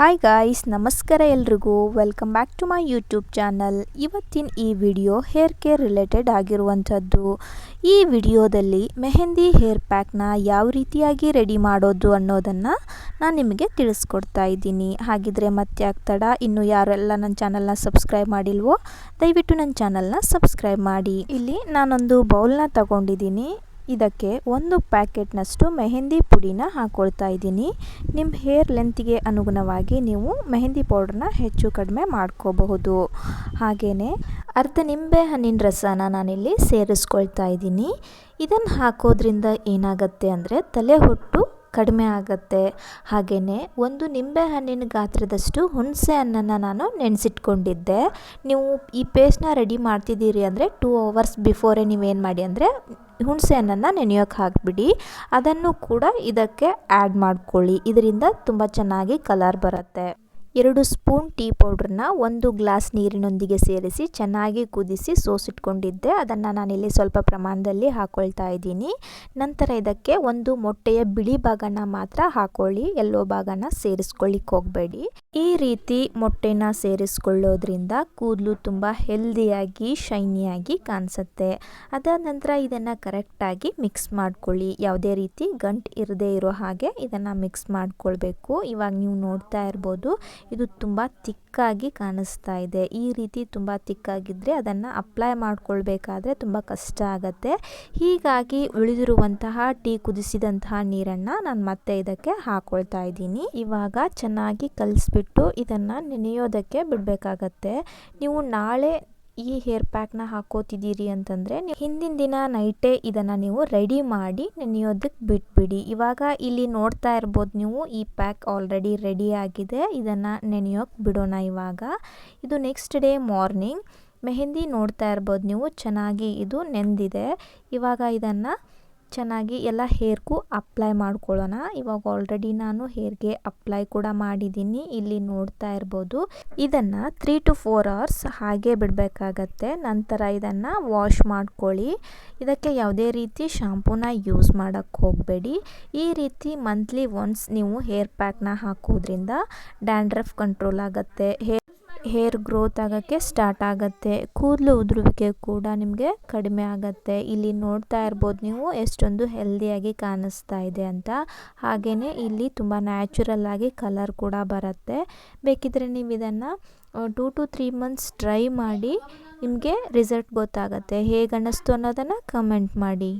Hi guys ನಮಸ್ಕಾರ ಎಲ್ರಿಗೂ. Welcome back to my YouTube channel ಇವತ್ತಿನ ಈ ವಿಡಿಯೋ ಹೇರ್ ಕೇರ್ ರಿಲೇಟೆಡ್ ಆಗಿರುವಂಥದ್ದು. ಈ ವಿಡಿಯೋದಲ್ಲಿ ಮೆಹಂದಿ ಹೇರ್ ಪ್ಯಾಕ್ನ ಯಾವ ರೀತಿಯಾಗಿ ರೆಡಿ ಮಾಡೋದು ಅನ್ನೋದನ್ನು ನಾನು ನಿಮಗೆ ತಿಳಿಸ್ಕೊಡ್ತಾ ಇದ್ದೀನಿ. ಹಾಗಿದ್ರೆ ಮತ್ತೆ ಆಗ್ತಡ ಇನ್ನು ಯಾರೆಲ್ಲ ನನ್ನ ಚಾನಲ್ನ ಸಬ್ಸ್ಕ್ರೈಬ್ ಮಾಡಿಲ್ವೋ, ದಯವಿಟ್ಟು ನನ್ನ ಚಾನಲ್ನ ಸಬ್ಸ್ಕ್ರೈಬ್ ಮಾಡಿ. ಇಲ್ಲಿ ನಾನೊಂದು ಬೌಲ್ನ ತಗೊಂಡಿದ್ದೀನಿ. ಇದಕ್ಕೆ ಒಂದು ಪ್ಯಾಕೆಟ್ನಷ್ಟು ಮೆಹೆಂದಿ ಪುಡಿನ ಹಾಕ್ಕೊಳ್ತಾ ಇದ್ದೀನಿ. ನಿಮ್ಮ ಹೇರ್ ಲೆಂತಿಗೆ ಅನುಗುಣವಾಗಿ ನೀವು ಮೆಹೆಂದಿ ಪೌಡ್ರನ್ನ ಹೆಚ್ಚು ಕಡಿಮೆ ಮಾಡ್ಕೋಬಹುದು. ಹಾಗೆಯೇ ಅರ್ಧ ನಿಂಬೆ ಹಣ್ಣಿನ ರಸನ ನಾನಿಲ್ಲಿ ಸೇರಿಸ್ಕೊಳ್ತಾ ಇದ್ದೀನಿ. ಇದನ್ನು ಹಾಕೋದ್ರಿಂದ ಏನಾಗುತ್ತೆ ಅಂದರೆ ತಲೆ ಹೊಟ್ಟು ಕಡಿಮೆ ಆಗುತ್ತೆ. ಹಾಗೆಯೇ ಒಂದು ನಿಂಬೆ ಹಣ್ಣಿನ ಗಾತ್ರದಷ್ಟು ಹುಣಸೆ ಹಣ್ಣನ್ನು ನಾನು ನೆನೆಸಿಟ್ಕೊಂಡಿದ್ದೆ. ನೀವು ಈ ಪೇಸ್ಟ್ನ ರೆಡಿ ಮಾಡ್ತಿದ್ದೀರಿ ಅಂದರೆ ಟೂ ಅವರ್ಸ್ ಬಿಫೋರೇ ನೀವೇನು ಮಾಡಿ ಅಂದರೆ ಹುಣಸೆ ಹಣ್ಣನ್ನು ನೆನೆಯೋಕೆ ಹಾಕಿಬಿಡಿ. ಅದನ್ನು ಕೂಡ ಇದಕ್ಕೆ ಆ್ಯಡ್ ಮಾಡ್ಕೊಳ್ಳಿ. ಇದರಿಂದ ತುಂಬ ಚೆನ್ನಾಗಿ ಕಲರ್ ಬರುತ್ತೆ. ಎರಡು ಸ್ಪೂನ್ ಟೀ ಪೌಡ್ರನ್ನ ಒಂದು ಗ್ಲಾಸ್ ನೀರಿನೊಂದಿಗೆ ಸೇರಿಸಿ ಚೆನ್ನಾಗಿ ಕುದಿಸಿ ಸೋಸಿಟ್ಕೊಂಡಿದ್ದೆ. ಅದನ್ನು ನಾನಿಲ್ಲಿ ಸ್ವಲ್ಪ ಪ್ರಮಾಣದಲ್ಲಿ ಹಾಕ್ಕೊಳ್ತಾ ಇದ್ದೀನಿ. ನಂತರ ಇದಕ್ಕೆ ಒಂದು ಮೊಟ್ಟೆಯ ಬಿಳಿ ಭಾಗನ ಮಾತ್ರ ಹಾಕೊಳ್ಳಿ. ಎಲ್ಲೋ ಭಾಗನ ಸೇರಿಸ್ಕೊಳ್ಳಿಕ್ಕೆ ಹೋಗಬೇಡಿ. ಈ ರೀತಿ ಮೊಟ್ಟೆನ ಸೇರಿಸ್ಕೊಳ್ಳೋದ್ರಿಂದ ಕೂದಲು ತುಂಬ ಹೆಲ್ದಿಯಾಗಿ, ಶೈನಿಯಾಗಿ ಕಾಣಿಸುತ್ತೆ. ಅದಾದ ನಂತರ ಇದನ್ನು ಕರೆಕ್ಟಾಗಿ ಮಿಕ್ಸ್ ಮಾಡ್ಕೊಳ್ಳಿ. ಯಾವುದೇ ರೀತಿ ಗಂಟು ಇರದೇ ಇರೋ ಹಾಗೆ ಇದನ್ನು ಮಿಕ್ಸ್ ಮಾಡ್ಕೊಳ್ಬೇಕು. ಇವಾಗ ನೀವು ನೋಡ್ತಾ ಇರ್ಬೋದು ಇದು ತುಂಬ ತಿಕ್ಕಾಗಿ ಕಾಣಿಸ್ತಾ ಇದೆ. ಈ ರೀತಿ ತುಂಬ ತಿಕ್ಕಾಗಿದ್ದರೆ ಅದನ್ನು ಅಪ್ಲೈ ಮಾಡ್ಕೊಳ್ಬೇಕಾದ್ರೆ ತುಂಬ ಕಷ್ಟ ಆಗುತ್ತೆ. ಹೀಗಾಗಿ ಉಳಿದಿರುವಂತಹ ಟೀ ಕುದಿಸಿದಂತಹ ನೀರನ್ನು ನಾನು ಮತ್ತೆ ಇದಕ್ಕೆ ಹಾಕೊಳ್ತಾ ಇದ್ದೀನಿ. ಇವಾಗ ಚೆನ್ನಾಗಿ ಕಲಿಸ್ಬಿಟ್ಟು ಇದನ್ನು ನೆನೆಯೋದಕ್ಕೆ ಬಿಡಬೇಕಾಗತ್ತೆ. ನೀವು ನಾಳೆ ಈ ಹೇರ್ ಪ್ಯಾಕ್ನ ಹಾಕೋತಿದ್ದೀರಿ ಅಂತಂದರೆ ಹಿಂದಿನ ದಿನ ನೈಟೇ ಇದನ್ನು ನೀವು ರೆಡಿ ಮಾಡಿ ನೆನೆಯೋದಕ್ಕೆ ಬಿಟ್ಬಿಡಿ. ಇವಾಗ ಇಲ್ಲಿ ನೋಡ್ತಾ ಇರ್ಬೋದು ನೀವು ಈ ಪ್ಯಾಕ್ ಆಲ್ರೆಡಿ ರೆಡಿ ಆಗಿದೆ, ಇದನ್ನು ನೆನೆಯೋಕೆ ಬಿಡೋಣ ಇವಾಗ. ಇದು ನೆಕ್ಸ್ಟ್ ಡೇ ಮಾರ್ನಿಂಗ್ ಮೆಹಂದಿ ನೋಡ್ತಾ ಇರ್ಬೋದು ನೀವು, ಚೆನ್ನಾಗಿ ಇದು ನೆಂದಿದೆ. ಇವಾಗ ಇದನ್ನು ಚೆನ್ನಾಗಿ ಎಲ್ಲ ಹೇರ್ಗೂ ಅಪ್ಲೈ ಮಾಡ್ಕೊಳ್ಳೋಣ. ಇವಾಗ ಆಲ್ರೆಡಿ ನಾನು ಹೇರ್ಗೆ ಅಪ್ಲೈ ಕೂಡ ಮಾಡಿದ್ದೀನಿ. ಇಲ್ಲಿ ನೋಡ್ತಾ ಇರ್ಬೋದು. ಇದನ್ನು ತ್ರೀ ಟು ಫೋರ್ ಅವರ್ಸ್ ಹಾಗೆ ಬಿಡಬೇಕಾಗತ್ತೆ. ನಂತರ ಇದನ್ನು ವಾಶ್ ಮಾಡ್ಕೊಳ್ಳಿ. ಇದಕ್ಕೆ ಯಾವುದೇ ರೀತಿ ಶಾಂಪೂನ ಯೂಸ್ ಮಾಡೋಕ್ಕೆ ಹೋಗಬೇಡಿ. ಈ ರೀತಿ ಮಂತ್ಲಿ ಒನ್ಸ್ ನೀವು ಹೇರ್ ಪ್ಯಾಕ್ನ ಹಾಕೋದ್ರಿಂದ ಡ್ಯಾಂಡ್ರಫ್ ಕಂಟ್ರೋಲ್ ಆಗುತ್ತೆ. ಹೇರ್ ಹೇರ್ ಗ್ರೋತ್ ಆಗೋಕ್ಕೆ ಸ್ಟಾರ್ಟ್ ಆಗುತ್ತೆ. ಕೂದಲು ಉದುರುವಿಕೆ ಕೂಡ ನಿಮಗೆ ಕಡಿಮೆ ಆಗುತ್ತೆ. ಇಲ್ಲಿ ನೋಡ್ತಾ ಇರ್ಬೋದು ನೀವು ಎಷ್ಟೊಂದು ಹೆಲ್ದಿಯಾಗಿ ಕಾಣಿಸ್ತಾ ಇದೆ ಅಂತ. ಹಾಗೆಯೇ ಇಲ್ಲಿ ತುಂಬ ನ್ಯಾಚುರಲ್ ಆಗಿ ಕಲರ್ ಕೂಡ ಬರುತ್ತೆ. ಬೇಕಿದ್ರೆ ನೀವು ಇದನ್ನು two to three months try ಮಾಡಿ ನಿಮಗೆ ರಿಸಲ್ಟ್ ಗೊತ್ತಾಗುತ್ತೆ. ಹೇಗೆ ಅನ್ನಿಸ್ತು ಅನ್ನೋದನ್ನು ಕಮೆಂಟ್ ಮಾಡಿ.